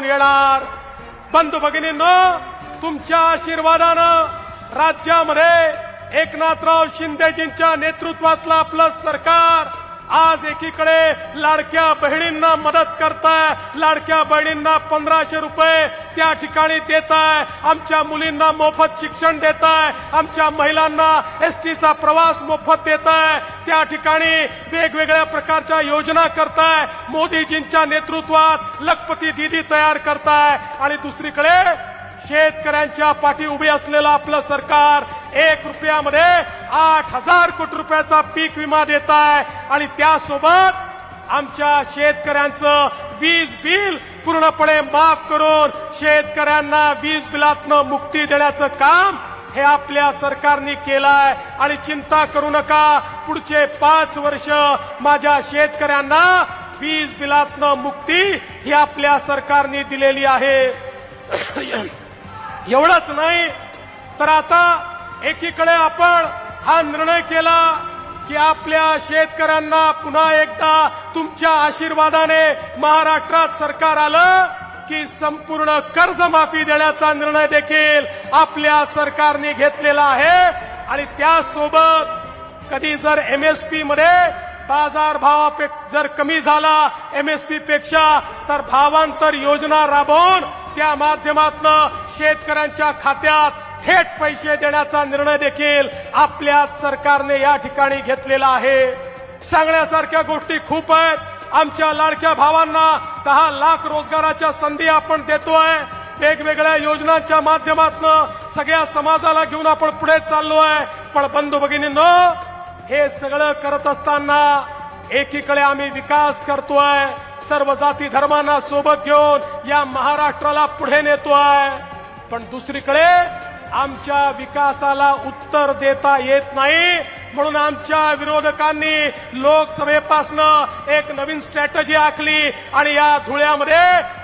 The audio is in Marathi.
निवडून येणार. बंधू भगिनींनो तुमच्या आशीर्वादानं राज्यामध्ये एकनाथराव शिंदेजींच्या नेतृत्वातलं आपलं सरकार आज एकीकडे लाडक्या बहिणींना मदत करताय लाडक्या बहिणींना पंधराशे रुपये त्या ठिकाणी देत आहे आमच्या मुलींना मोफत शिक्षण देत आहे आमच्या महिलांना एस टीचा प्रवास मोफत देत आहे त्या ठिकाणी वेगवेगळ्या प्रकारच्या योजना करताय मोदीजींच्या नेतृत्वात लखपती दिदी तयार करताय. आणि दुसरीकडे शेतकऱ्यांच्या पाठी उभी असलेलं आपलं सरकार एक रुपयामध्ये आठ हजार कोटी रुपयाचा पीक विमा देत आहे. आणि त्यासोबत आमच्या शेतकऱ्यांचं वीज बिल पूर्णपणे माफ करून शेतकऱ्यांना वीज बिलातनं मुक्ती देण्याचं काम हे आपल्या सरकारने केलंय. आणि चिंता करू नका पुढचे पाच वर्ष माझ्या शेतकऱ्यांना वीज बिलातनं मुक्ती ही आपल्या सरकारने दिलेली आहे. एवढंच नाही तर आता एकीकडे आपण हा निर्णय केला की आपल्या शेतकऱ्यांना पुन्हा एकदा तुमच्या आशीर्वादाने महाराष्ट्रात सरकार आलं की संपूर्ण कर्जमाफी देण्याचा निर्णय देखील आपल्या सरकारने घेतलेला आहे. आणि त्यासोबत कधी जर एमएसपी मध्ये बाजार भावा जर कमी झाला एमएसपी पेक्षा तर भावांतर योजना राबवून त्या माध्यमातून शेतकऱ्यांच्या खात्यात थेट पैसे देण्याचा निर्णय देखील आपल्या सरकारने या ठिकाणी घेतलेला आहे. सांगण्यासारख्या गोष्टी खूप आहेत. आमच्या लाडक्या भावांना दहा लाख रोजगाराच्या संधी आपण देतोय. वेगवेगळ्या योजनांच्या माध्यमातून सगळ्या समाजाला घेऊन आपण पुढे चाललोय. पण बंधू भगिनींनो हे सगळं करत असताना एकीकडे आम्ही विकास करतोय. सर्व जाती धर्मांना सोबत घेऊन या महाराष्ट्राला पुढे नेतोय. पण दुसरीकडे आमच्या विकासाला उत्तर देता येत नाही. म्हणून आमच्या विरोधकांनी लोकसभेपासनं एक नवीन स्ट्रॅटजी आखली आणि या धुळ्यामध्ये